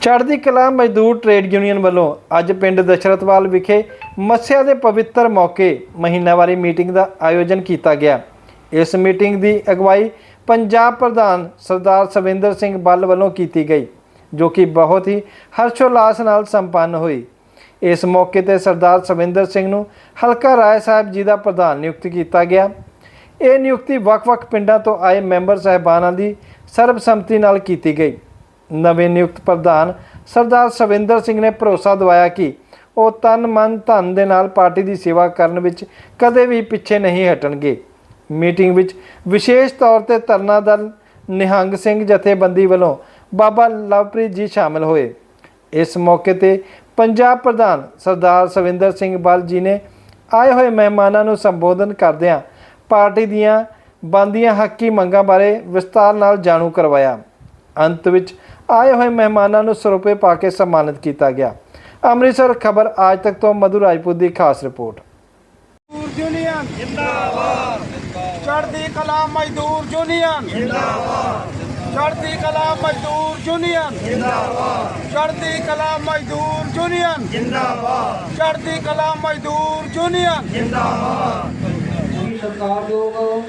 ਚੜ੍ਹਦੀ ਕਲਾ ਮਜ਼ਦੂਰ ਟ੍ਰੇਡ ਯੂਨੀਅਨ ਵੱਲੋਂ ਅੱਜ ਪਿੰਡ ਦਸ਼ਰਤਵਾਲ ਵਿਖੇ ਮੱਸਿਆ ਦੇ ਪਵਿੱਤਰ ਮੌਕੇ ਮਹੀਨਾਵਾਰੀ ਮੀਟਿੰਗ ਦਾ ਆਯੋਜਨ ਕੀਤਾ ਗਿਆ। ਇਸ ਮੀਟਿੰਗ ਦੀ ਅਗਵਾਈ ਪੰਜਾਬ ਪ੍ਰਧਾਨ ਸਰਦਾਰ ਸਵਿੰਦਰ ਸਿੰਘ ਬੱਲ ਵੱਲੋਂ ਕੀਤੀ ਗਈ, ਜੋ ਕਿ ਬਹੁਤ ਹੀ ਹਰਸ਼ੋਲਾਸ ਨਾਲ ਸੰਪੰਨ ਹੋਈ। ਇਸ ਮੌਕੇ ਤੇ ਸਰਦਾਰ ਸਵਿੰਦਰ ਸਿੰਘ ਨੂੰ ਹਲਕਾ ਰਾਏ ਸਾਹਿਬ ਜੀ ਦਾ ਪ੍ਰਧਾਨ ਨਿਯੁਕਤ ਕੀਤਾ ਗਿਆ। ਇਹ ਨਿਯੁਕਤੀ ਵੱਖ-ਵੱਖ ਪਿੰਡਾਂ ਤੋਂ ਆਏ ਮੈਂਬਰ ਸਹਿਬਾਨਾਂ ਦੀ ਸਰਬਸੰਮਤੀ ਨਾਲ ਕੀਤੀ ਗਈ। ਨਵੇਂ ਨਿਯੁਕਤ ਪ੍ਰਧਾਨ ਸਰਦਾਰ ਸਵਿੰਦਰ ਸਿੰਘ ਨੇ ਭਰੋਸਾ ਦਿਵਾਇਆ ਕਿ ਉਹ ਤਨ ਮਨ ਧਨ ਦੇ ਨਾਲ ਪਾਰਟੀ ਦੀ ਸੇਵਾ ਕਰਨ ਵਿੱਚ ਕਦੇ ਵੀ ਪਿੱਛੇ ਨਹੀਂ ਹਟਣਗੇ। ਮੀਟਿੰਗ ਵਿੱਚ ਵਿਸ਼ੇਸ਼ ਤੌਰ ਤੇ ਤਰਨਾ ਦਲ ਨਿਹੰਗ ਸਿੰਘ ਜਥੇਬੰਦੀ ਵੱਲੋਂ ਬਾਬਾ ਲਵਪ੍ਰੀਤ ਜੀ ਸ਼ਾਮਲ ਹੋਏ। ਇਸ ਮੌਕੇ ਤੇ ਪੰਜਾਬ ਪ੍ਰਧਾਨ ਸਰਦਾਰ ਸਵਿੰਦਰ ਸਿੰਘ ਬਲ ਜੀ ਨੇ ਆਏ ਹੋਏ ਮਹਿਮਾਨਾਂ ਨੂੰ ਸੰਬੋਧਨ ਕਰਦਿਆਂ ਪਾਰਟੀ ਦੀਆਂ ਬੰਦੀਆਂ ਹੱਕੀ ਮੰਗਾਂ ਬਾਰੇ ਵਿਸਤਾਰ ਨਾਲ ਜਾਣੂ ਕਰਵਾਇਆ। ਅੰਤ ਵਿੱਚ ਆਏ ਹੋਏ ਮਹਿਮਾਨਾਂ ਨੂੰ ਸਰੂਪੇ ਪਾ ਕੇ ਸਨਮਾਨਿਤ ਕੀਤਾ ਗਿਆ। ਅੰਮ੍ਰਿਤਸਰ ਖਬਰ ਆਜ ਤੱਕ ਤੋਂ ਮਧੂ ਰਾਜਪੂਤ ਦੀ ਖਾਸ ਰਿਪੋਰਟ। ਮਜ਼ਦੂਰ ਯੂਨੀਅਨ। ਜਿੰਦਾਬਾਦ। ਚੜ੍ਹਦੀ ਕਲਾ ਮਜ਼ਦੂਰ ਯੂਨੀਅਨ। ਜਿੰਦਾਬਾਦ। ਚੜ੍ਹਦੀ ਕਲਾ ਮਜ਼ਦੂਰ ਯੂਨੀਅਨ। ਜਿੰਦਾਬਾਦ। ਚੜ੍ਹਦੀ ਕਲਾ ਮਜ਼ਦੂਰ ਯੂਨੀਅਨ। ਜਿੰਦਾਬਾਦ। ਚੜ੍ਹਦੀ ਕਲਾ ਮਜ਼ਦੂਰ ਯੂਨੀਅਨ। ਸਤਿਕਾਰਯੋਗ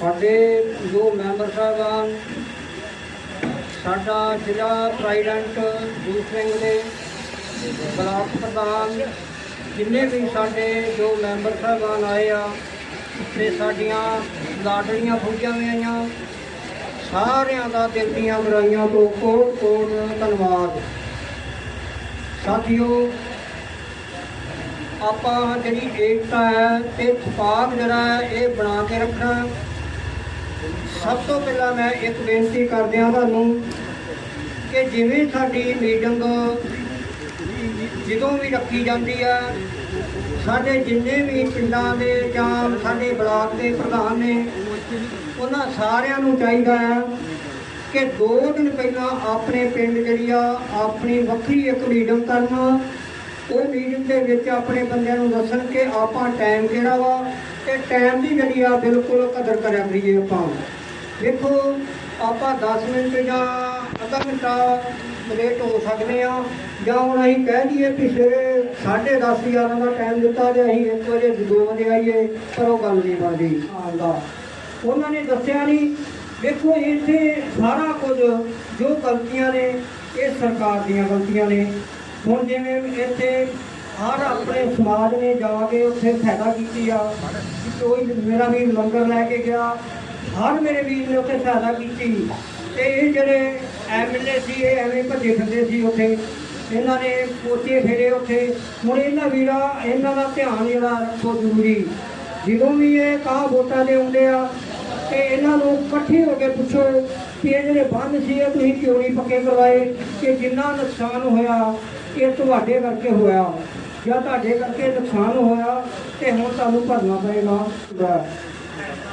ਸਾਡੇ ਜੋ ਮੈਂਬਰ ਸਾਹਿਬਾਨ, ਸਾਡਾ ਜ਼ਿਲ੍ਹਾ ਪ੍ਰੈਜੀਡੈਂਟ ਜੂ ਸਿੰਘ ਨੇ ਬਲਾਕ ਪ੍ਰਧਾਨ, ਜਿੰਨੇ ਵੀ ਸਾਡੇ ਜੋ ਮੈਂਬਰ ਸਾਹਿਬਾਨ ਆਏ ਆ, ਤੇ ਸਾਡੀਆਂ ਲਾਟਰੀਆਂ ਫੌਜਾਂ ਵੀ ਸਾਰਿਆਂ ਦਾ ਦਿਲ ਦੀਆਂ ਗਰਾਈਆਂ ਤੋਂ ਕੋਟ ਕੋਟ ਧੰਨਵਾਦ। ਸਾਥੀਓ, ਆਪਾਂ ਜਿਹੜੀ ਏਕਤਾ ਹੈ, ਤੇ ਛਪਾਕ ਜਿਹੜਾ ਹੈ, ਇਹ ਬਣਾ ਕੇ ਰੱਖਣਾ ਸਭ ਤੋਂ ਪਹਿਲਾਂ ਮੈਂ ਇੱਕ ਬੇਨਤੀ ਕਰਦਿਆਂ ਤੁਹਾਨੂੰ ਕਿ ਜਿਵੇਂ ਸਾਡੀ ਮੀਟਿੰਗ ਜਦੋਂ ਵੀ ਰੱਖੀ ਜਾਂਦੀ ਹੈ ਸਾਡੇ ਜਿੰਨੇ ਵੀ ਪਿੰਡਾਂ ਦੇ ਜਾਂ ਸਾਡੇ ਬਲਾਕ ਦੇ ਪ੍ਰਧਾਨ ਨੇ, ਉਹਨਾਂ ਸਾਰਿਆਂ ਨੂੰ ਚਾਹੀਦਾ ਹੈ ਕਿ ਦੋ ਦਿਨ ਪਹਿਲਾਂ ਆਪਣੇ ਪਿੰਡ ਜਿਹੜੀ ਆ, ਆਪਣੀ ਵੱਖਰੀ ਇੱਕ ਮੀਟਿੰਗ ਕਰਨਾ ਉਹ ਮੀਟਿੰਗ ਦੇ ਵਿੱਚ ਆਪਣੇ ਬੰਦਿਆਂ ਨੂੰ ਦੱਸਣ ਕਿ ਆਪਾਂ ਟਾਈਮ ਕਿਹੜਾ ਵਾ ਤੇ ਟਾਈਮ ਦੀ ਜਿਹੜੀ ਆ ਬਿਲਕੁਲ ਕਦਰ ਕਰਿਆ ਕਰੀਏ ਆਪਾਂ। ਦੇਖੋ, ਆਪਾਂ 10 ਮਿੰਟ ਜਾਂ ਅੱਧਾ ਘੰਟਾ ਲੇਟ ਹੋ ਸਕਦੇ ਆ, ਜਾਂ ਹੁਣ ਅਸੀਂ ਕਹਿ ਦਈਏ ਕਿ ਸਵੇਰੇ 10:30 11 ਦਾ ਟਾਈਮ ਦਿੱਤਾ ਤੇ ਅਸੀਂ 1 ਵਜੇ 2 ਵਜੇ ਆਈਏ, ਪਰ ਉਹ ਗੱਲ ਨਹੀਂ ਬਣਦੀ ਆਉਂਦਾ ਉਹਨਾਂ ਨੇ ਦੱਸਿਆ ਨਹੀਂ, ਦੇਖੋ ਇੱਥੇ ਸਾਰਾ ਕੁਝ ਜੋ ਗਲਤੀਆਂ ਨੇ, ਇਹ ਸਰਕਾਰ ਦੀਆਂ ਗਲਤੀਆਂ ਨੇ। ਹੁਣ ਜਿਵੇਂ ਇੱਥੇ ਹਰ ਆਪਣੇ ਸਮਾਜ ਨੇ ਜਾ ਕੇ ਉੱਥੇ ਸਹਾਇਤਾ ਕੀਤੀ ਆ। ਕਿ ਕੋਈ ਮੇਰਾ ਵੀ ਲੰਗਰ ਲੈ ਕੇ ਗਿਆ, ਹਰ ਮੇਰੇ ਵੀਰ ਨੇ ਉੱਥੇ ਸਹਾਇਤਾ ਕੀਤੀ। ਤੇ ਇਹ ਜਿਹੜੇ ਐਮਐਲਏ ਸੀ, ਇਹ ਐਵੇਂ ਭੱਜੇ ਫਿਰਦੇ ਸੀ ਉੱਥੇ। ਇਹਨਾਂ ਨੇ ਪੋਚੇ ਫੇਰੇ ਉੱਥੇ। ਹੁਣ ਇਹਨਾਂ ਵੀਰਾਂ, ਇਹਨਾਂ ਦਾ ਧਿਆਨ ਜਿਹੜਾ ਰੱਖੋ ਜ਼ਰੂਰੀ। ਜਦੋਂ ਵੀ ਇਹ ਕਾਹ ਵੋਟਾਂ ਦੇ ਆਉਂਦੇ ਆ, ਤੇ ਇਹਨਾਂ ਨੂੰ ਇਕੱਠੇ ਹੋ ਕੇ ਪੁੱਛੋ ਕਿ ਇਹ ਜਿਹੜੇ ਬੰਦ ਸੀ, ਇਹ ਤੁਸੀਂ ਕਿਉਂ ਨਹੀਂ ਪੱਕੇ ਕਰਵਾਏ? ਕਿ ਜਿੰਨਾ ਨੁਕਸਾਨ ਹੋਇਆ ਇਹ ਤੁਹਾਡੇ ਕਰਕੇ ਹੋਇਆ। ਜਾਂ ਤੁਹਾਡੇ ਕਰਕੇ ਨੁਕਸਾਨ ਹੋਇਆ ਤੇ ਹੁਣ ਤੁਹਾਨੂੰ ਭਰਨਾ ਪਏਗਾ।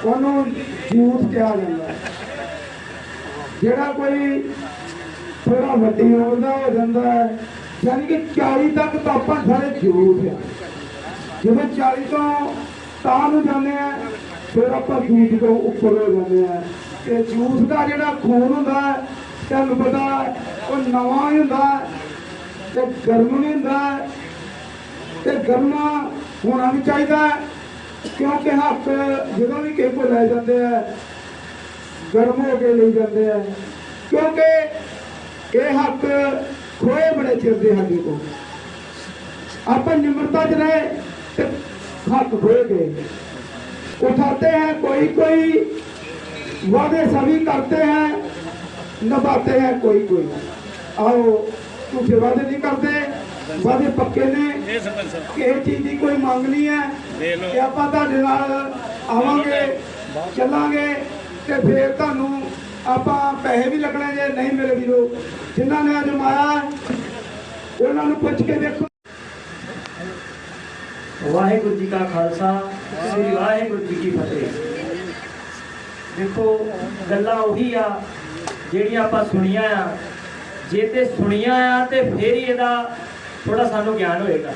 ਉਹਨੂੰ ਯੂਥ ਕਿਹਾ ਜਾਂਦਾ। ਜਿਹੜਾ ਕੋਈ ਥੋੜਾ ਵੱਡੀ ਉਮਰ ਦਾ ਹੋ ਜਾਂਦਾ ਹੈ ਯਾਨੀ ਕਿ 40 ਤੱਕ ਤਾਂ ਆਪਾਂ ਸਾਰੇ ਯੂਥ ਆ। ਜਦੋਂ 40 ਤੋਂ ਤਾਂ ਨੂੰ ਜਾਂਦੇ ਆ, ਫਿਰ ਆਪਾਂ ਯੂਥ ਤੋਂ ਉੱਪਰ ਹੋ ਜਾਂਦੇ ਆ। ਤੇ ਯੂਥ ਦਾ ਜਿਹੜਾ ਖੂਨ ਹੁੰਦਾ ਤੁਹਾਨੂੰ ਪਤਾ ਉਹ ਨਵਾਂ ਹੀ ਹੁੰਦਾ ਤੇ ਗਰਮ ਨਹੀਂ ਹੁੰਦਾ ਹੈ ਤੇ ਗਰਮਾ ਹੋਣਾ ਵੀ ਚਾਹੀਦਾ ਹੈ ਕਿਉਂਕਿ ਹੱਥ ਜਦੋਂ ਵੀ ਕਿਸੇ ਕੋਲ ਲੈ ਜਾਂਦੇ ਆ ਗਰਮ ਹੋ ਕੇ ਲਈ ਜਾਂਦੇ ਆ ਕਿਉਂਕਿ ਇਹ ਹੱਥ ਖੋਏ ਬੜੇ ਚਿਰਦੇ ਸਾਡੇ ਕੋਲ ਆਪਾਂ ਨਿਮਰਤਾ ਚ ਰਹੇ ਤੇ ਹੱਥ ਖੋਏ ਗਏ उठाते हैं कोई कोई वादे सभी करते हैं निभाते हैं कोई कोई आओ ਤੂੰ ਝੂਠੇ ਵਾਅਦੇ ਨਹੀਂ ਕਰਦੇ। ਵਾਅਦੇ ਪੱਕੇ ਨੇ। ਇਹ ਚੀਜ਼ ਦੀ ਕੋਈ ਮੰਗ ਨਹੀਂ ਹੈ। ਕਿ ਆਪਾਂ ਤੁਹਾਡੇ ਨਾਲ ਆਵਾਂਗੇ ਚੱਲਾਂਗੇ ਤੇ ਫੇਰ ਤੁਹਾਨੂੰ ਆਪਾਂ ਪੈਸੇ ਵੀ ਲੱਗਣੇ ਜੇ ਨਹੀਂ ਮੇਰੇ ਵੀਰੋ। ਜਿਨ੍ਹਾਂ ਨੇ ਅੱਜ ਮਾਇਆ ਉਹਨਾਂ ਨੂੰ ਪੁੱਛ ਕੇ ਦੇਖੋ। ਵਾਹਿਗੁਰੂ ਜੀ ਕਾ ਖਾਲਸਾ ਸ੍ਰੀ ਵਾਹਿਗੁਰੂ ਜੀ ਕੀ ਫਤਿਹ। ਦੇਖੋ ਗੱਲਾਂ ਉਹੀ ਆ ਜਿਹੜੀਆਂ ਆਪਾਂ ਸੁਣੀਆਂ ਆ। ਜੇ ਤੇ ਸੁਣੀਆਂ ਆ ਤੇ ਫੇਰ ਹੀ ਇਹਦਾ ਥੋੜਾ ਸਾਨੂੰ ਗਿਆਨ ਹੋਏਗਾ।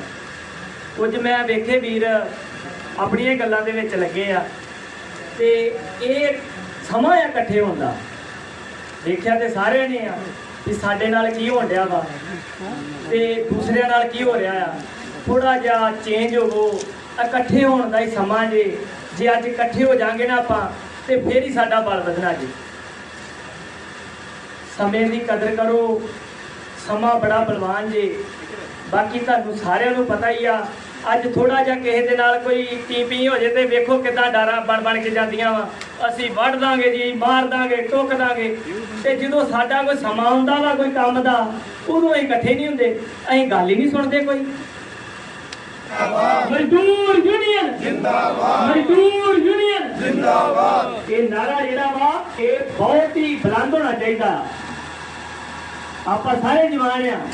ਕੁਝ ਮੈਂ ਵੇਖੇ ਵੀਰ, ਆਪਣੀਆਂ ਗੱਲਾਂ ਦੇ ਵਿੱਚ ਲੱਗੇ ਆ ਤੇ ਇਹ ਸਮਾਂ ਆ ਇਕੱਠੇ ਹੁੰਦਾ ਦੇਖਿਆ ਤੇ ਸਾਰਿਆਂ ਨੇ ਆ ਕਿ ਸਾਡੇ ਨਾਲ ਕੀ ਹੋਣ ਡਿਆ ਵਾ ਤੇ ਦੂਸਰਿਆਂ ਨਾਲ ਕੀ ਹੋ ਰਿਹਾ ਆ। ਥੋੜਾ ਜਿਹਾ ਚੇਂਜ ਹੋਵੋ, ਇਕੱਠੇ ਹੋਣ ਦਾ ਹੀ ਸਮਾਂ ਜੇ ਜੇ ਅੱਜ ਇਕੱਠੇ ਹੋ ਜਾਾਂਗੇ ਨਾ ਆਪਾਂ ਤੇ ਫੇਰ ਹੀ ਸਾਡਾ ਬਲ ਵਧਣਾ ਜੀ। ਸਮੇਂ ਦੀ ਕਦਰ ਕਰੋ। ਸਮਾਂ ਬੜਾ ਬਲਵਾਨ ਜੇ। ਬਾਕੀ ਤੁਹਾਨੂੰ ਸਾਰਿਆਂ ਨੂੰ ਪਤਾ ਹੀ ਆ ਅੱਜ ਥੋੜਾ ਜਿਹਾ ਕਿਸੇ ਦੇ ਨਾਲ ਕੋਈ ਟੀਪੀ ਹੋ ਜੇ ਤੇ ਵੇਖੋ ਕਿਦਾਂ ਡਾਰਾਂ ਬਣ ਬਣ ਕੇ ਜਾਂਦੀਆਂ ਵਾ। ਅਸੀਂ ਵੱਢ ਦਾਂਗੇ ਜੀ ਮਾਰ ਦਾਂਗੇ ਟੁੱਕ ਦਾਂਗੇ। ਤੇ ਜਦੋਂ ਸਾਡਾ ਕੋਈ ਸਮਾਂ ਹੁੰਦਾ ਵਾ ਕੋਈ ਕੰਮ ਦਾ ਉਦੋਂ ਅਸੀਂ ਇਕੱਠੇ ਨਹੀਂ ਹੁੰਦੇ। ਅਸੀਂ ਗੱਲ ਹੀ ਨਹੀਂ ਸੁਣਦੇ ਕੋਈ। ਮਜ਼ਦੂਰ ਯੂਨੀਅਨ। ਜਿੰਦਾਬਾਦ। ਮਜ਼ਦੂਰ ਯੂਨੀਅਨ। ਜਿੰਦਾਬਾਦ। ਇਹ ਨਾਰਾ ਜਿਹੜਾ ਵਾ ਇਹ ਬਹੁਤ ਹੀ ਬੁਲੰਦ ਹੋਣਾ ਚਾਹੀਦਾ। ਆਪਾਂ ਸਾਰੇ ਜਵਾਨ ਆ।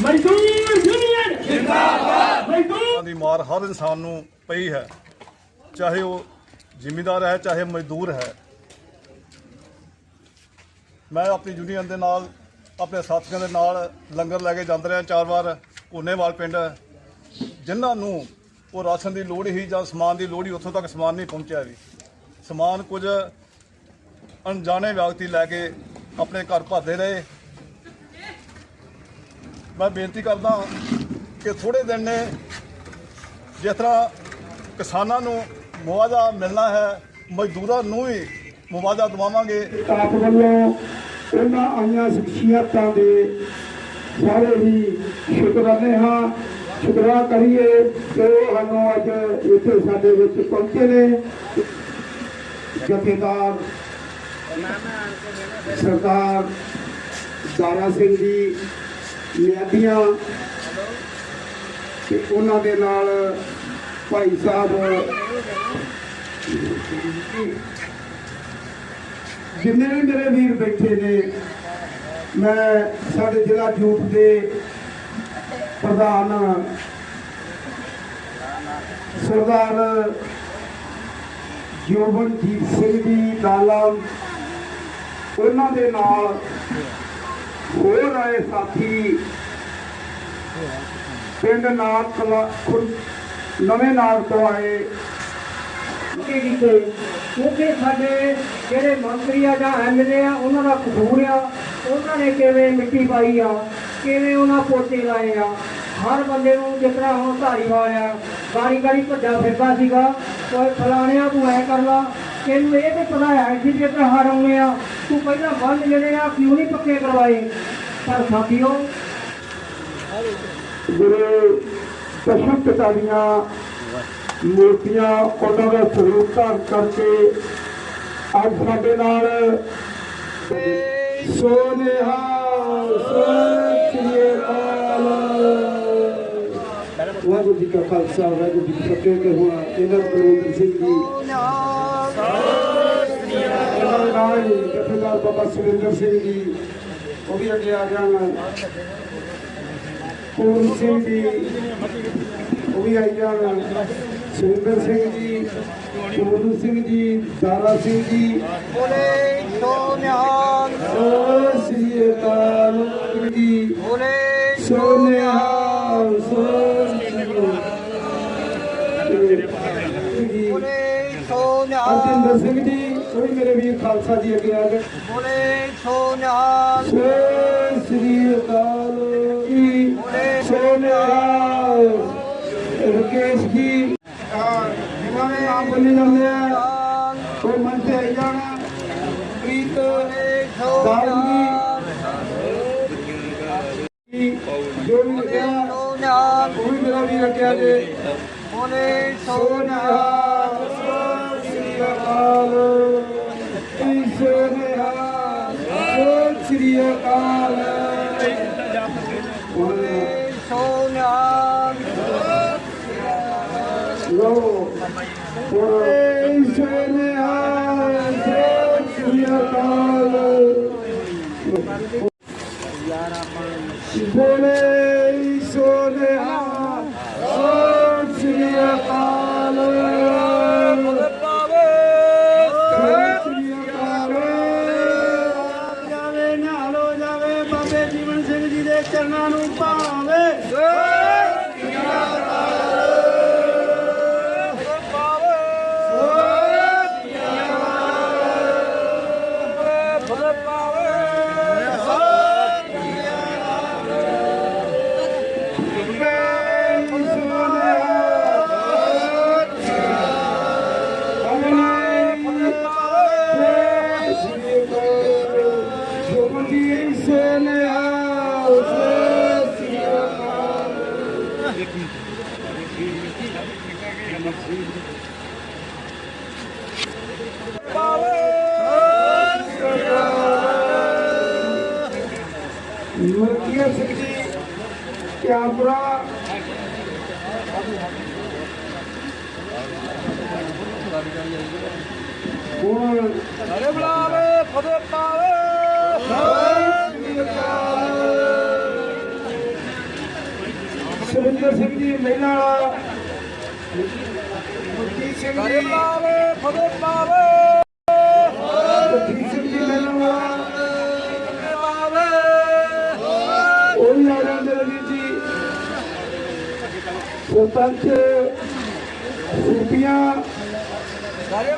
ਮਜ਼ਦੂਰ ਯੂਨੀਅਨ। ਜਿੰਦਾਬਾਦ। ਮਜ਼ਦੂਰ। ਦੀ ਮਾਰ ਹਰ ਇਨਸਾਨ ਨੂੰ ਪਈ ਹੈ। ਚਾਹੇ ਉਹ ਜ਼ਿਮੀਂਦਾਰ ਹੈ ਚਾਹੇ ਮਜ਼ਦੂਰ ਹੈ। ਮੈਂ ਆਪਣੀ ਯੂਨੀਅਨ ਦੇ ਨਾਲ ਆਪਣੇ ਸਾਥੀਆਂ ਦੇ ਨਾਲ ਲੰਗਰ ਲੈ ਕੇ ਜਾਂਦੇ ਰਿਹਾ ਚਾਰ ਵਾਰ ਕੋਨੇਵਾਲ ਪਿੰਡ। ਜਿਨ੍ਹਾਂ ਨੂੰ ਉਹ ਰਾਸ਼ਨ ਦੀ ਲੋੜ ਹੀ ਜਾਂ ਸਮਾਨ ਦੀ ਲੋੜ ਹੀ ਉੱਥੋਂ ਤੱਕ ਸਮਾਨ ਨਹੀਂ ਪਹੁੰਚਿਆ ਵੀ। ਸਮਾਨ ਕੁਝ ਅਣਜਾਣੇ ਵਿਅਕਤੀ ਲੈ ਕੇ ਆਪਣੇ ਘਰ ਭਰਦੇ ਰਹੇ। ਮੈਂ ਬੇਨਤੀ ਕਰਦਾ ਕਿ ਥੋੜੇ ਦਿਨ ਨੇ ਜਿਸ ਤਰ੍ਹਾਂ ਕਿਸਾਨਾਂ ਨੂੰ ਮੁਆਵਜ਼ਾ ਮਿਲਣਾ ਹੈ, ਮਜ਼ਦੂਰਾਂ ਨੂੰ ਵੀ ਮੁਆਵਜ਼ਾ ਦਿਵਾਵਾਂਗੇ। ਆਪ ਵੱਲੋਂ ਉਹਨਾਂ ਆਈਆਂ ਸ਼ਖਸੀਅਤਾਂ ਦੇ ਸਾਰੇ ਹੀ ਸ਼ੁਕਰਾਨੇ ਹਾਂ। ਸ਼ੁਕਰਾ ਕਰੀਏ ਕਿ ਉਹ ਸਾਨੂੰ ਅੱਜ ਇੱਥੇ ਸਾਡੇ ਵਿੱਚ ਪਹੁੰਚੇ ਨੇ। ਜਥੇਦਾਰ ਸਰਦਾਰ ਦਾਰਾ ਸਿੰਘ ਜੀ ਨਿਆਦੀਆਂ ਤੇ ਉਹਨਾਂ ਦੇ ਨਾਲ ਭਾਈ ਸਾਹਿਬ ਜਿੰਨੇ ਵੀ ਮੇਰੇ ਵੀਰ ਬੈਠੇ ਨੇ, ਮੈਂ ਸਾਡੇ ਜ਼ਿਲ੍ਹਾ ਜੂਥ ਦੇ ਪ੍ਰਧਾਨ ਸਰਦਾਰ ਜੋਬਨਜੀਤ ਸਿੰਘ ਜੀ ਲਾਲਾ ਉਹਨਾਂ ਦੇ ਨਾਲ ਹੋਰ ਆਏ ਸਾਥੀ ਪਿੰਡ ਨਾਗ ਕਲਾ ਨਵੇਂ ਨਾਮ ਤੋਂ ਆਏ। ਕੀ ਕੀਤੇ ਕਿਉਂਕਿ ਸਾਡੇ ਜਿਹੜੇ ਮੰਤਰੀ ਆ ਜਾਂ ਐਮਐਲਏ ਆ, ਉਹਨਾਂ ਦਾ ਕਸੂਰ ਆ। ਉਹਨਾਂ ਨੇ ਕਿਵੇਂ ਮਿੱਟੀ ਪਾਈ ਆ, ਕਿਵੇਂ ਉਹਨਾਂ ਪੋਚੇ ਲਾਏ ਆ। ਹਰ ਬੰਦੇ ਨੂੰ ਜਿਸ ਤਰ੍ਹਾਂ ਹੁਣ ਧਾਰੀਵਾਲ ਆ ਗਾੜੀ ਗਾੜੀ ਭੱਜਾ ਫਿਰਦਾ ਸੀਗਾ, ਕੋਈ ਫਲਾਣਿਆ ਤੂੰ ਐ ਕਰ ਲਾ ਤੈਨੂੰ ਇਹ ਤੇ ਪਤਾ ਹੈ ਕਿ ਜੇ ਤੇ ਹਾਰ ਆਉਣੇ ਆ, ਤੂੰ ਪਹਿਲਾਂ ਬੰਦ ਜਿਹੜੇ ਆ, ਕਿਉਂ ਨਹੀਂ ਪੱਕੇ ਕਰਵਾਏ? ਪਰ ਸਾਥੀਓ ਗੁਰੂ ਦਸ਼ਮ ਪਿਤਾ ਦੀਆਂ ਮੂਰਤੀਆਂ, ਉਹਨਾਂ ਦਾ ਸਰੂਪ ਧਾਰਨ ਕਰਕੇ ਅੱਜ ਸਾਡੇ ਨਾਲ ਸੋਨੇਹਾ, ਸਤਿ ਸ੍ਰੀ ਵਾਹਿਗੁਰੂ ਜੀ ਕਾ ਖਾਲਸਾ, ਵਾਹਿਗੁਰੂ ਜੀ ਕੀ ਫਤਿਹ। ਤੇ ਇਹਨਾਂ ਬਲਵੰਤ ਸਿੰਘ ਜੀ। ਹੀ ਜਥੇਦਾਰ ਬਾਬਾ ਸੁਰਿੰਦਰ ਸਿੰਘ ਜੀ ਉਹ ਵੀ ਅੱਗੇ ਆ ਜਾਣ। ਪੂਰਨ ਸਿੰਘ ਜੀ ਉਹ ਵੀ ਆਈ ਜਾਣ। ਸੁਰਿੰਦਰ ਸਿੰਘ ਜੀ ਪੂਰਨ ਸਿੰਘ ਜੀ ਦਾਰਾ ਸਿੰਘ ਜੀ। ਬੋਲੇ ਸੋਨਿਆਲ ਸਤਿ ਸ੍ਰੀ ਅਕਾਲ ਜੀ। ਬੋਲੇ ਅਕਾਲ ਜੀ। ਸੋਨਿਆਲ ਅਰਜਿੰਦਰ ਸਿੰਘ ਜੀ ਉਹ ਵੀ ਮੇਰੇ ਵੀਰ ਖਾਲਸਾ ਜੀ ਅੱਗੇ ਆ ਗਏ। ਬੋਲੇ ਸੋਨਿਆਲ ਸਤਿ ਸ੍ਰੀ ਅਕਾਲ ਜੀ। ਸੋਨਿਹਾਲ ਰਕੇਸ਼ ਜੀ। ਜਿਨ੍ਹਾਂ ਨੇ ਨਾਮ ਬੋਲੇ ਜਾਂਦੇ ਆ। ਉਹ ਮੰਚ ਤੇ ਆਈ ਜਾਣਾ। ਪ੍ਰੀਤ ਦਾਰੂ ਜੀ। ਜੋ ਵੀ ਲਿਖਿਆ ਉਹ ਵੀ ਮੇਰਾ ਵੀਰ ਅੱਗੇ ਆ ਜੇ। ਬੋਲੇ ਸੋਨਿਹਾਲ ਸ੍ਰੀ ਅਕਾਲ। ਬੋਲੇ ਮਲਕੀਤ ਸਿੰਘ ਜੀ ਕਿਆਪੁਰਾ ਹੁਣ ਸਾਰੇ ਬੁਲਾਵੇ ਫਤਿਹ ਪਾਵੇ। ਸੁਰਿੰਦਰ ਸਿੰਘ ਜੀ ਮਹਿਲਾ। ਵਾਲਾ ਮਲਕੀਤ ਸਿੰਘ ਜੀ ਬੁਲਾਵੇ ਫਤਿਹ ਪਾਵੇ। ਸਰਪੰਚ ਰੁਪੀਆਂ ਸਾਰੇ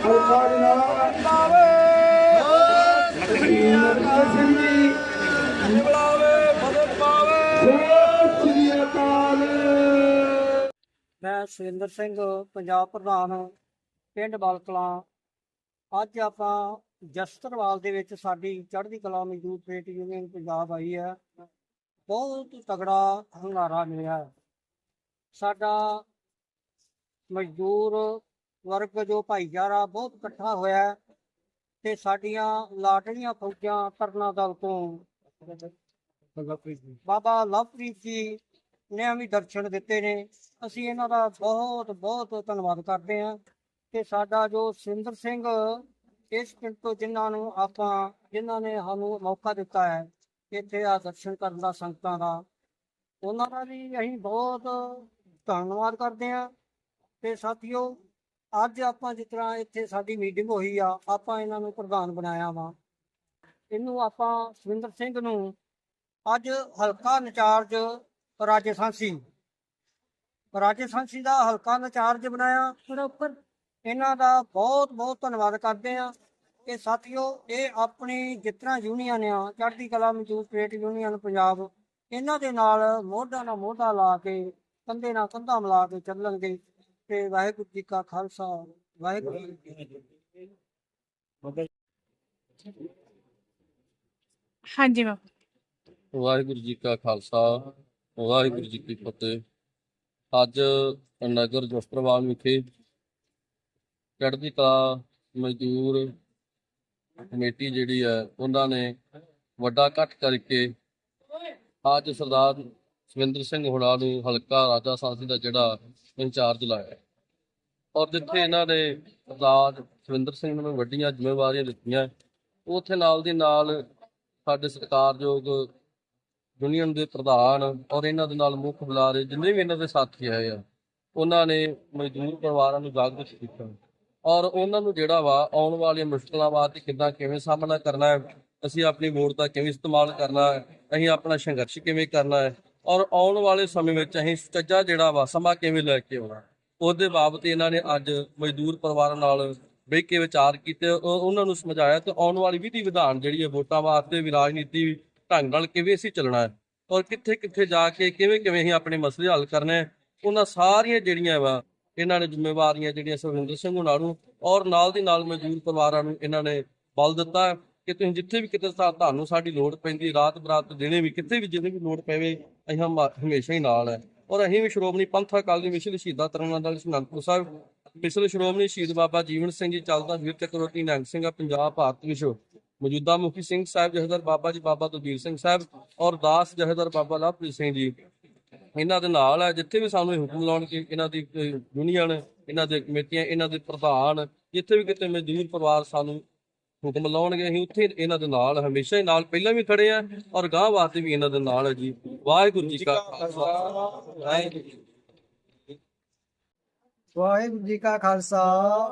ਸਿੰਘ ਜੀ ਮੈਂ ਸੁਰਿੰਦਰ ਸਿੰਘ, ਪੰਜਾਬ ਪ੍ਰਧਾਨ, ਪਿੰਡ ਬਲਕਲਾਂ। ਅੱਜ ਆਪਾਂ ਜਸਤਰਵਾਲ ਦੇ ਵਿੱਚ ਸਾਡੀ ਚੜ੍ਹਦੀ ਕਲਾ ਮਜ਼ਦੂਰ ਟ੍ਰੇਡ ਯੂਨੀਅਨ ਪੰਜਾਬ ਆਈ ਹੈ। ਬਹੁਤ ਤਗੜਾ ਹੰਗਾਰਾ ਮਿਲਿਆ। ਸਾਡਾ ਮਜ਼ਦੂਰ ਵਰਗ ਜੋ ਭਾਈਚਾਰਾ ਬਹੁਤ ਇਕੱਠਾ ਹੋਇਆ ਤੇ ਸਾਡੀਆਂ ਲਾਡਲੀਆਂ ਫੌਜਾਂ ਤਰਨਾ ਦਲ ਤੋਂ ਬਾਬਾ ਲਵਪ੍ਰੀਤ ਜੀ ਨੇ ਵੀ ਦਰਸ਼ਨ ਦਿੱਤੇ ਨੇ। ਅਸੀਂ ਇਹਨਾਂ ਦਾ ਬਹੁਤ ਬਹੁਤ ਧੰਨਵਾਦ ਕਰਦੇ ਹਾਂ ਤੇ ਸਾਡਾ ਜੋ ਸਿੰਦਰ ਸਿੰਘ ਇਸ ਪਿੰਡ ਤੋਂ ਜਿਨ੍ਹਾਂ ਨੂੰ ਆਪਾਂ ਜਿਨ੍ਹਾਂ ਨੇ ਸਾਨੂੰ ਮੌਕਾ ਦਿੱਤਾ ਹੈ ਇੱਥੇ ਆ ਦਰਸ਼ਨ ਕਰਨ ਦਾ ਸੰਗਤਾਂ ਦਾ ਉਹਨਾਂ ਦਾ ਵੀ ਅਸੀਂ ਬਹੁਤ ਧੰਨਵਾਦ ਕਰਦੇ ਹਾਂ। ਤੇ ਸਾਥੀਓ ਅੱਜ ਆਪਾਂ ਜਿਸ ਤਰ੍ਹਾਂ ਇੱਥੇ ਸਾਡੀ ਮੀਟਿੰਗ ਹੋਈ ਆ ਆਪਾਂ ਇਹਨਾਂ ਨੂੰ ਪ੍ਰਧਾਨ ਬਣਾਇਆ ਵਾ। ਇਹਨੂੰ ਆਪਾਂ ਸੁਰਿੰਦਰ ਸਿੰਘ ਨੂੰ ਅੱਜ ਹਲਕਾ ਇੰਚਾਰਜ ਰਾਜਸਥਾਨ ਸੀ। ਰਾਜਸਥਾਨ ਸੀ ਦਾ ਹਲਕਾ ਇੰਚਾਰਜ ਬਣਾਇਆ। ਉੱਪਰ ਇਹਨਾਂ ਦਾ ਬਹੁਤ ਬਹੁਤ ਧੰਨਵਾਦ ਕਰਦੇ ਆ ਕਿ ਸਾਥੀਓ ਇਹ ਆਪਣੀ ਜਿਤਨਾ ਯੂਨੀਅਨ ਆ ਚੜ੍ਹਦੀ ਕਲਾ ਮਜ਼ਦੂਰ ਟ੍ਰੇਡ ਯੂਨੀਅਨ ਪੰਜਾਬ ਇਹਨਾਂ ਦੇ ਨਾਲ ਮੋਢਾ ਨਾਲ ਮੋਢਾ ਲਾ ਕੇ ਕੰਧੇ ਨਾਲ ਕੰਧਾ ਮਿਲਾ ਕੇ ਚੱਲਣਗੇ। ਤੇ ਵਾਹਿਗੁਰੂ ਜੀ ਕਾ ਖਾਲਸਾ ਵਾਹਿਗੁਰੂ ਜੀ ਕੀ ਫਤਿਹ। ਹਾਂਜੀ ਮੈਮ। ਵਾਹਿਗੁਰੂ ਜੀ ਕਾ ਖਾਲਸਾ ਵਾਹਿਗੁਰੂ ਜੀ ਕੀ ਫਤਿਹ। ਅੱਜ ਨਗਰ ਜਸਟਰਵਾਲ ਵਿਖੇ ਚੜ੍ਹਦੀ ਕਲਾ ਮਜ਼ਦੂਰ ਕਮੇਟੀ ਜਿਹੜੀ ਹੈ ਉਹਨਾਂ ਨੇ ਵੱਡਾ ਇਕੱਠ ਕਰਕੇ ਅੱਜ ਸਰਦਾਰ ਸਵਿੰਦਰ ਸਿੰਘ ਹੁਣਾ ਨੂੰ ਹਲਕਾ ਰਾਜਾ ਸਾਂਸੀ ਦਾ ਜਿਹੜਾ ਇੰਚਾਰਜ ਲਾਇਆ। ਔਰ ਜਿੱਥੇ ਇਹਨਾਂ ਨੇ ਸਰਦਾਰ ਸਵਿੰਦਰ ਸਿੰਘ ਨੂੰ ਵੱਡੀਆਂ ਜ਼ਿੰਮੇਵਾਰੀਆਂ ਦਿੱਤੀਆਂ ਉੱਥੇ ਨਾਲ ਦੀ ਨਾਲ ਸਾਡੇ ਸਤਿਕਾਰਯੋਗ ਯੂਨੀਅਨ ਦੇ ਪ੍ਰਧਾਨ ਔਰ ਇਹਨਾਂ ਦੇ ਨਾਲ ਮੁੱਖ ਬੁਲਾਰੇ ਜਿੰਨੇ ਵੀ ਇਹਨਾਂ ਦੇ ਸਾਥੀ ਆਏ ਆ, ਉਹਨਾਂ ਨੇ ਮਜ਼ਦੂਰ ਪਰਿਵਾਰਾਂ ਨੂੰ ਜਾਗਰੂਕ ਕੀਤਾ। ਔਰ ਉਹਨਾਂ ਨੂੰ ਜਿਹੜਾ ਵਾ ਆਉਣ ਵਾਲੀਆਂ ਮੁਸ਼ਕਲਾਂ ਵਾਸਤੇ ਕਿੱਦਾਂ ਕਿਵੇਂ ਸਾਹਮਣਾ ਕਰਨਾ ਹੈ, ਅਸੀਂ ਆਪਣੀ ਵੋਟ ਦਾ ਕਿਵੇਂ ਇਸਤੇਮਾਲ ਕਰਨਾ ਹੈ, ਅਸੀਂ ਆਪਣਾ ਸੰਘਰਸ਼ ਕਿਵੇਂ ਕਰਨਾ ਹੈ ਔਰ ਆਉਣ ਵਾਲੇ ਸਮੇਂ ਵਿੱਚ ਅਸੀਂ ਸੁਚੱਜਾ ਜਿਹੜਾ ਵਾ ਸਮਾਂ ਕਿਵੇਂ ਲੈ ਕੇ ਆਉਣਾ? ਉਹਦੇ ਬਾਬਤ ਇਹਨਾਂ ਨੇ ਅੱਜ ਮਜ਼ਦੂਰ ਪਰਿਵਾਰਾਂ ਨਾਲ ਬਹਿ ਕੇ ਵਿਚਾਰ ਕੀਤੇ ਉਹਨਾਂ ਨੂੰ ਸਮਝਾਇਆ ਤੇ ਆਉਣ ਵਾਲੀ ਵਿਧੀ ਵਿਧਾਨ ਜਿਹੜੀ ਹੈ ਵੋਟਾਂ ਵਾਸਤੇ ਵੀ ਰਾਜਨੀਤੀ ਢੰਗ ਨਾਲ ਕਿਵੇਂ ਅਸੀਂ ਚੱਲਣਾ ਹੈ? ਔਰ ਕਿੱਥੇ ਕਿੱਥੇ ਜਾ ਕੇ ਕਿਵੇਂ ਕਿਵੇਂ ਅਸੀਂ ਆਪਣੇ ਮਸਲੇ ਹੱਲ ਕਰਨੇ ਉਹਨਾਂ ਸਾਰੀਆਂ ਜਿਹੜੀਆਂ ਵਾ ਇਹਨਾਂ ਨੇ ਜ਼ਿੰਮੇਵਾਰੀਆਂ ਜਿਹੜੀਆਂ ਸੁਰਿੰਦਰ ਸਿੰਘ ਹੁਣਾਂ ਨੂੰ ਔਰ ਨਾਲ ਦੀ ਨਾਲ ਮਜ਼ਦੂਰ ਪਰਿਵਾਰਾਂ ਨੂੰ ਇਹਨਾਂ ਨੇ ਬਲ ਦਿੱਤਾ ਕਿ ਤੁਸੀਂ ਜਿੱਥੇ ਵੀ ਕਿਤੇ ਤੁਹਾਨੂੰ ਸਾਡੀ ਲੋੜ ਪੈਂਦੀ ਰਾਤ ਬਰਾਤ ਦਿਨੇ ਵੀ, ਕਿਤੇ ਵੀ ਜਿਹਦੇ ਵੀ ਲੋੜ ਪਵੇ ਅਸੀਂ ਹਮ- ਹਮੇਸ਼ਾ ਹੀ ਨਾਲ ਹੈ। ਔਰ ਅਸੀਂ ਵੀ ਸ਼੍ਰੋਮਣੀ ਪੰਥ ਅਕਾਲੀ ਮਿਸ਼ਨ ਸ਼ਹੀਦਾਂ ਤਰਨਵਾਲ ਦਲ ਅਨੰਦਪੁਰ ਸਾਹਿਬ ਮਿਸਲ ਸ਼੍ਰੋਮਣੀ ਸ਼ਹੀਦ ਬਾਬਾ ਜੀਵਨ ਸਿੰਘ ਜੀ ਚੱਲਦਾ ਵੀਰ ਚੱਕਰਵਰਤੀ ਨਿਹੰਗ ਸਿੰਘ ਆ, ਪੰਜਾਬ ਭਾਰਤ ਵਿਸ਼ਵ ਮੌਜੂਦਾ ਮੁਖੀ ਸਿੰਘ ਸਾਹਿਬ ਜਹਦਰ ਬਾਬਾ ਜੀ ਬਾਬਾ ਦਲਬੀਰ ਸਿੰਘ ਸਾਹਿਬ ਔਰ ਦਾਸ ਜਹਦਰ ਬਾਬਾ ਲਵਪ੍ਰੀਤ ਸਿੰਘ ਜੀ। ਇਹਨਾਂ ਦੇ ਨਾਲ ਹੈ ਜਿੱਥੇ ਵੀ ਸਾਨੂੰ ਇਹ ਹੁਕਮ ਲਾਉਣਗੇ ਇਹਨਾਂ ਦੀ ਯੂਨੀਅਨ ਇਹਨਾਂ ਦੇ ਕਮੇਟੀਆਂ ਇਹਨਾਂ ਦੇ ਪ੍ਰਧਾਨ ਜਿੱਥੇ ਵੀ ਕਿਤੇ ਮਜ਼ਦੂਰ ਪਰਿਵਾਰ ਸਾਨੂੰ ਹੁਕਮ ਲਾਉਣਗੇ, ਅਸੀਂ ਉੱਥੇ ਇਹਨਾਂ ਦੇ ਨਾਲ, ਹਮੇਸ਼ਾ ਹੀ ਨਾਲ, ਪਹਿਲਾਂ ਵੀ ਖੜੇ ਆ ਔਰ ਗਾਂ ਵਾਸਤੇ ਵੀ ਇਹਨਾਂ ਦੇ ਨਾਲ ਹੈ ਜੀ। ਵਾਹਿਗੁਰੂ ਜੀ ਕਾ ਖਾਲਸਾ। ਵਾਹਿਗੁਰੂ ਜੀ ਵਾਹਿਗੁਰੂ ਜੀ ਕਾ ਖਾਲਸਾ,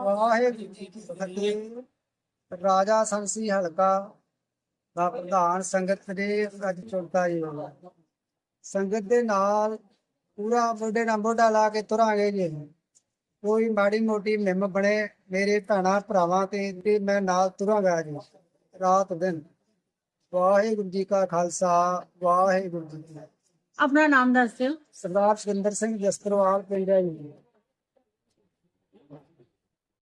ਵਾਹਿਗੁਰੂ ਜੀ ਕੀ ਫਤਿਹ। ਰਾਜਾ ਸੰਸੀ ਹਲਕਾ ਦਾ ਪ੍ਰਧਾਨ ਸੰਗਤ ਦੇ ਅੱਜ ਚੁਣਤਾ ਜੀ। ਸੰਗਤ ਦੇ ਨਾਲ ਪੂਰਾ ਮੋਢੇ ਨਾਲ ਮੋਢਾ ਲਾ ਕੇ ਤੁਰਾਂਗੇ ਜੀ ਕੋਈ ਮਾੜੀ ਮੋਟੀ ਮਿਮ ਬਣੇ ਮੇਰੇ ਭੈਣਾਂ ਭਰਾਵਾਂ ਤੇ ਤੇ ਮੈਂ ਨਾਲ ਤੁਰਾਂਗਾ ਜੀ ਰਾਤ ਦਿਨ। ਵਾਹਿਗੁਰੂ ਜੀ ਕਾ ਖਾਲਸਾ ਵਾਹਿਗੁਰੂ ਜੀ ਕੀ ਫਤਿਹ। ਆਪਣਾ ਨਾਮ ਦੱਸ ਦਿਓ। ਸਰਦਾਰ ਸੁਰਿੰਦਰ ਸਿੰਘ ਜਸਤਰਵਾਲ ਪਿੰਡ ਹੈ ਜੀ।